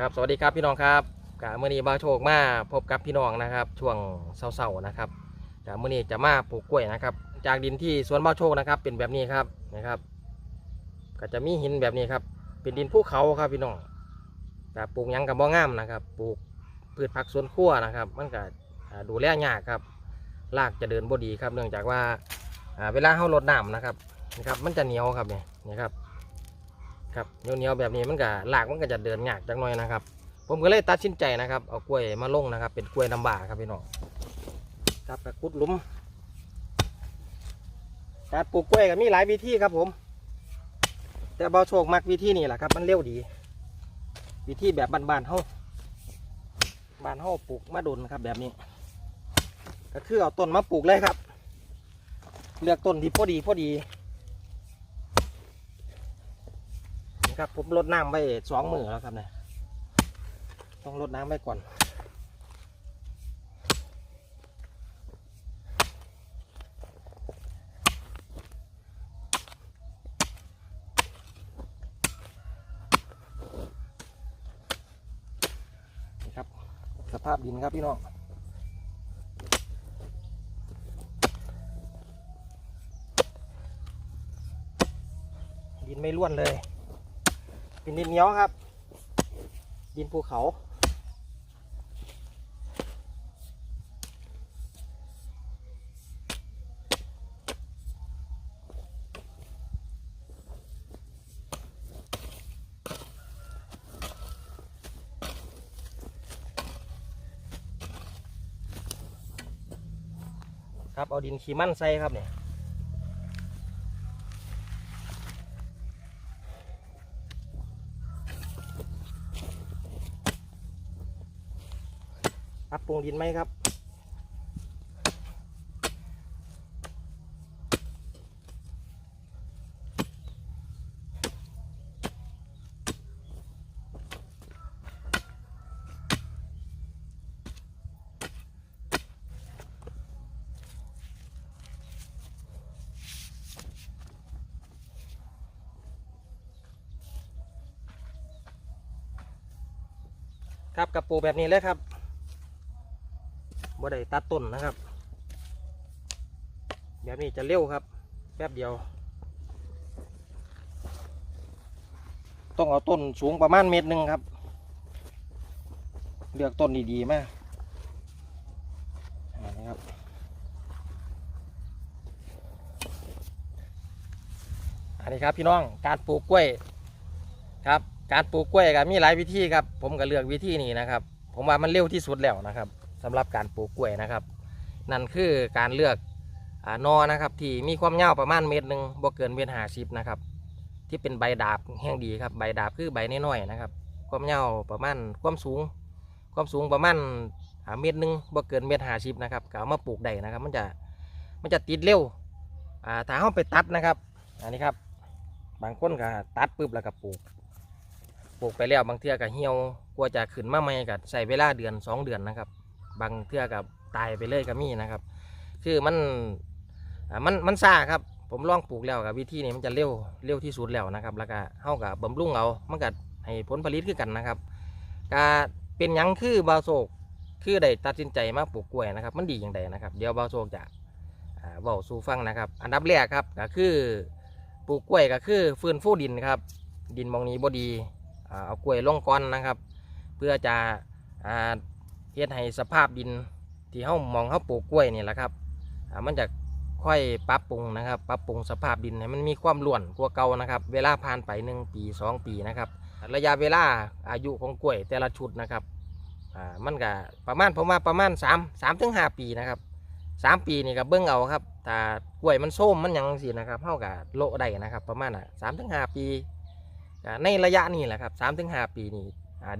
ครับสวัสดีครับพี่น้องครับกะมื่อนี้บาวโชคมาพบกับพี่น้องนะครับ ช่วงเสาร์ๆนะครับกะมื่อนี้จะมาปลูกกล้วยนะครับ จากดินที่สวนบาวโชคนะครับ เป็นแบบนี้ครับนะครับ ก็จะมีหินแบบนี้ครับ เป็นดินภูเขาครับพี่น้องกะปลูกยังกับบ่องามนะครับปลูกพืชผักสวนครัวนะครับ มันก็ดูแลยากครับรากจะเดินบ่ดีครับ เนื่องจากว่าเวลาเฮารดน้ำนะครับนะครับ มันจะเหนียวครับเนี่ยนะครับ ครับเหนียวๆแบบนี้มันก็หลากมันก็จะเดินยากจังหน่อยนะครับ ผมก็เลยตัดสินใจนะครับเอากล้วยมาลงนะครับ เป็นกล้วยน้ำบ่าครับพี่น้องครับกระกุดลุมการปลูกกล้วยก็มีหลายวิธีครับผม แต่เบาโชคมักวิธีนี้แหละครับมันเร็วดี วิธีแบบบานๆเฮาบานเฮาปลูกมาดุนครับ แบบนี้ ก็คือเอาต้นมาปลูกเลยครับ เลือกต้นที่พอดีพอดี นี่ ครับ ผมลดน้ำไปสองมือแล้วครับเนี่ยต้องลดน้ำไปก่อนนี่ครับ สภาพดินครับพี่น้องดินไม่ร่วนเลย เป็นดินเหนียวครับ ดินภูเขา ครับเอาดินขี้มันใส่ครับเนี่ย ปรับปรุงดินไหมครับ ครับกับปูแบบนี้เลยครับ บ่ได้ตัดต้นนะครับ แบบนี้จะเร็วครับ แป๊บเดียว ต้องเอาต้นสูงประมาณเมตรหนึ่งครับ เลือกต้นดีๆมากอันนี้ครับอันนี้ครับพี่น้องการปลูกกล้วยครับ การปลูกกล้วยก็มีหลายวิธีครับ ผมก็เลือกวิธีนี้นะครับ ผมว่ามันเร็วที่สุดแล้วนะครับ สำหรับการปลูกกล้วยนะครับ นั่นคือการเลือกอนอนะครับที่มีความยาวประมาณเมตรหนึ่งบ่เกินเมตรห้าสิบนะครับ ที่เป็นใบดาบแห้งดีครับใบดาบคือใบน้อยๆนะครับ ความยาวประมาณความสูง ความสูงประมาณเมตรหนึ่งบ่เกินเมตรห้าสิบนะครับก็เอามาปลูกได้นะครับ มันจะมันจะติดเร็วอ่าถ้าเราไปตัดนะครับ อันนี้ครับ บางคนก็ตัดปุ๊บแล้วก็ปลูกปลูกไปแล้วบางเทื่อก็เหี่ยวกลัวจะขึ้นมาใหม่ก็ใส่เวลาเดือนสองเดือนนะครับ บางเทื่อกับตายไปเลยก็มีนะครับ คือมันอ่ามันมันซ่าครับผมลองปลูกแล้วกับวิธีนี้มันจะเร็วเร็วที่สุดแล้วนะครับ แล้วก็เฮากับบำรุงเอามันก็ให้ผลผลิตคือกันนะครับก็เป็นหยังคือบาโศกคือได้ตัดสินใจมาปลูกกล้วยนะครับ มันดีอย่างไรนะครับ เดี๋ยวบาโศกจะอ่าเว้าสู่ฟังนะครับ อันดับแรกครับก็คือปลูกกล้วยก็คือฟื้นฟูดินครับ ดินมองนี้บ่ดีอ่าเอากล้วยลงก่อนนะครับ เพื่อจะอ่า เฮ็ดให้สภาพดินที่เฮามองเฮาปลูกกล้วยนี่แหละครับมันจะค่อยปรับปรุงนะครับ ปรับปรุงสภาพดินให้มันมีความร่วนกว่าเก่านะครับ เวลาผ่านไปหนึ่งปีสองปีนะครับ ระยะเวลาอายุของกล้วยแต่ละชุดนะครับอ่ามันก็ประมาณผมว่าประมาณ3 3ถึง5ปีนะครับสามปีนี่ก็เบิ่งเอาครับถ้ากล้วยมันส้มมันยังสินะครับเฮาก็โลได้นะครับ ประมาณอะสามถึงห้าปี ในระยะนี้แหละครับสามถึงห้าปีนี่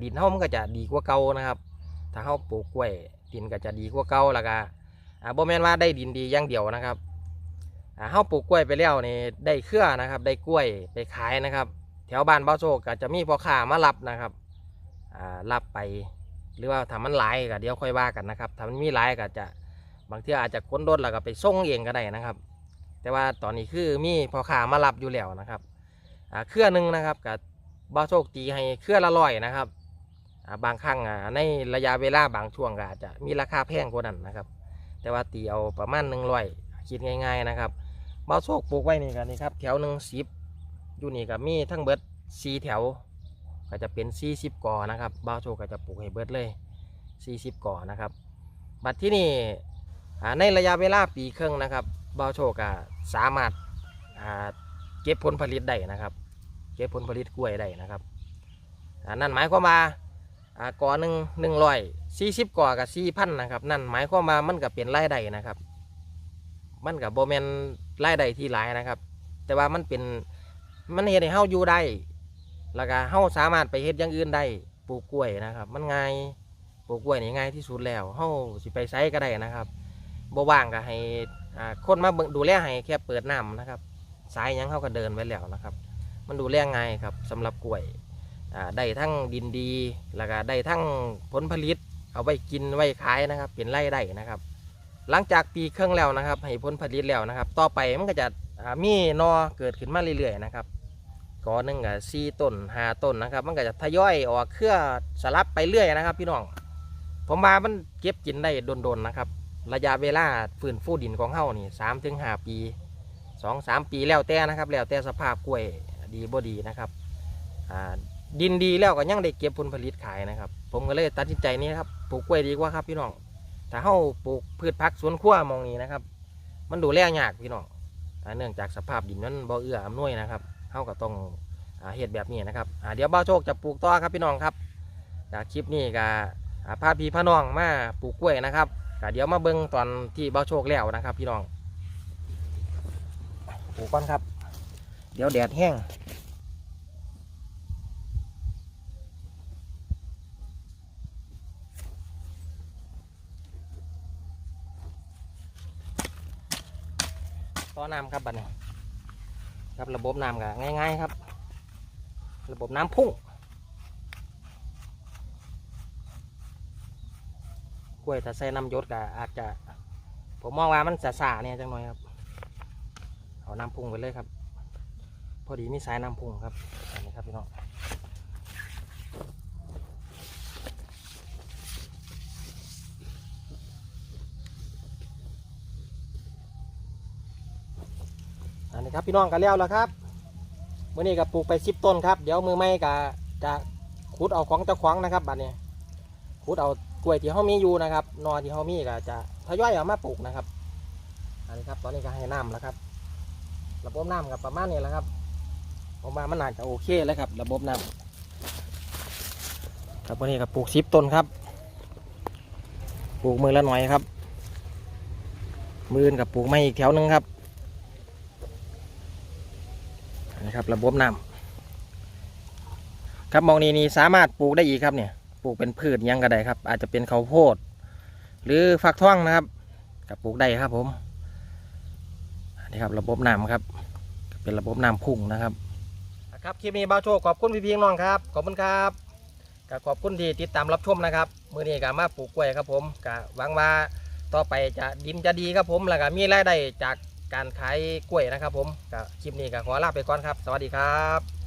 ดินเฮามันก็จะดีกว่าเก่านะครับ ถ้าเขาปลูกกล้วยดินก็จะดีกว่าเก่าแล้วก็อ่าบ่แม่นว่าได้ดินดีอย่างเดียวนะครับอ่าเขาปลูกกล้วยไปแล้วนี่ได้เครือนะครับ ได้กล้วยไปขายนะครับ แถวบ้านเบ้าโซกก็จะมีพ่อค้ามารับนะครับอ่ารับไปหรือว่าถ้ามันหลายก็เดี๋ยวค่อยว่ากันนะครับถ้ามันมีหลายก็จะบางทีอาจจะค้นรถแล้วก็ไปส่งเองก็ได้นะครับ แต่ว่าตอนนี้คือมีพ่อค้ามารับอยู่แล้วนะครับอ่าเครือหนึ่งนะครับกับบ้าโชคตีให้เครือละร้อยนะครับ บางครั้งในระยะเวลาบางช่วงก็อาจจะมีราคาแพงกว่านั้นนะครับ แต่ว่าตีเอาประมาณหนึ่งร้อยคิดง่าย ๆนะครับเบาโซกปลูกไว้นี่กันนี่ครับแถวหนึ่งสิบอยู่นี่ก็มีทั้งเบิดสี่แถว ก็จะเป็นสี่สิบก่อนะครับเบาโชกก็จะปลูกให้เบิดเลยสี่สิบก่อนะครับบัดที่นี่ในระยะเวลาปีครึ่งนะครับเบาโชกสามารถเก็บผลผลิตได้นะครับ เก็บผลผลิตกล้วยได้นะครับนั่นหมายความว่า อ่าก่อหนึ่งหนึ่งร้อยสี่สิบก่อกับสี่พันนะครับนั่นหมายความว่ามันก็เป็นรายได้นะครับ มันกับโบแมนรายได้ที่หลายนะครับ แต่ว่ามันเป็นมันเฮ็ดให้เฮาอยู่ได้แล้วก็เฮาสามารถไปเฮ็ดอย่างอื่นได้ปลูกกล้วยนะครับ มันง่ายปลูกกล้วยนี่ง่ายที่สุดแล้วเฮาสิไปไสก็ได้นะครับบ่ว่างก็ให้อ่าคนมาดูแลให้แค่เปิดน้ำนะครับสายยังเฮาก็เดินไว้แล้วนะครับ มันดูแลง่ายครับสำหรับกล้วย ได้ทั้งดินดีแล้วก็ได้ทั้งผลผลิต เอาไว้กินไว้ขายนะครับ เป็นรายได้นะครับ หลังจากปีเครื่องแล้วนะครับ ให้ผลผลิตแล้วนะครับ ต่อไปมันก็จะมีนอเกิดขึ้นมาเรื่อยๆนะครับกอหนึ่งกับสี่ต้นห้าต้นนะครับ มันก็จะทยอยออกเครือสลับไปเรื่อยนะครับ พี่น้องผมว่ามันเก็บกินได้โดนๆนะครับ ระยะเวลาฟื้นฟูดินของเฮานี่สามถึงห้าปีสองสามปีแล้วแต่นะครับ แล้วแต่สภาพกล้วยดีบ่ดีนะครับอ่า ดินดีแล้วก็ยังได้เก็บผลผลิตขายนะครับ ผมก็เลยตัดสินใจนี้ครับปลูกกล้วยดีกว่าครับพี่น้องถ้าเฮาปลูกพืชผักสวนครัวมองนี้นะครับ มันดูแลยากพี่น้องอ่เนื่องจากสภาพดินนั้นบ่เอื้ออำนวยนะครับเฮาก็ต้องอเฮ็ดแบบนี้นะครับเดี๋ยวบ้าวโชคจะปลูกต่อครับพี่น้องครับจากคลิปนี้ก็พาพี่พาน้องมาปลูกกล้วยนะครับเดี๋ยวมาเบิ่งตอนที่บ้าวโชคแล้วนะครับ พี่น้องปลูกก่อนครับ เดี๋ยวแดดแห้ง อน้ำครับบัดนี้ครับระบบน้ำก็ง่ายๆครับ ระบบน้ำพุ่งกล้วยถ้าใส่น้ำยศก็อาจจะ ผมมองว่ามันสาสาเนี่ยจังหน่อยครับเอาน้ำพุ่งไปเลยครับ พอดีมีสายน้ำพุ่งครับอันนี้ครับพี่น้อง นนี้ครับพี่น้องกันแล้วแล้วครับเมื่อนี้ก็ปลูกไปสิบต้นครับ เดี๋ยวมือไม่ก็จะขุดเอาของเจ้าของนะครับบัดนี้ขุดเอากล้วยที่เขามีอยู่นะครับนอที่เขามีก็จะทยอยเอามาปลูกนะครับอันนี้ครับ ตอนนี้ก็ให้น้ำแล้วครับ ระบบน้ำกับประมาณนี้แหละครับผมว่ามันน่าจะโอเคแล้วครับ ระบบน้ำครับวันนี้ก็ปลูกสิบต้นครับ ปลูกมือละหน่อยครับ มือนกับปลูกไม้อีกแถวหนึงครับอั นนี้ครับ ระบบน้ำครับมองนี้นี่สามารถปลูกได้อีกครับเนี่ยปลูกเป็นพืชยังก็ได้ครับ อาจจะเป็นข้าวโพด หรือฟักทองนะครับกับปลูกได้ครับผมนี่ครับระบบน้ำครับ เป็นระบบน้ำพุ่งนะครับครับคลิปนี้บ้าโชคขอบคุณพี่พีน้องครับขอบคุณครับก็ขอบคุณที่ติดตามรับชมนะครับมือนี้ก็มาปลูกกล้วยครับผมก็หวังว่าต่อไปจะดินจะดีครับผมแล้วก็มีรายได้จาก การขายกล้วยนะครับผมก็คลิปนี้ก็ขอลาไปก่อนครับ สวัสดีครับ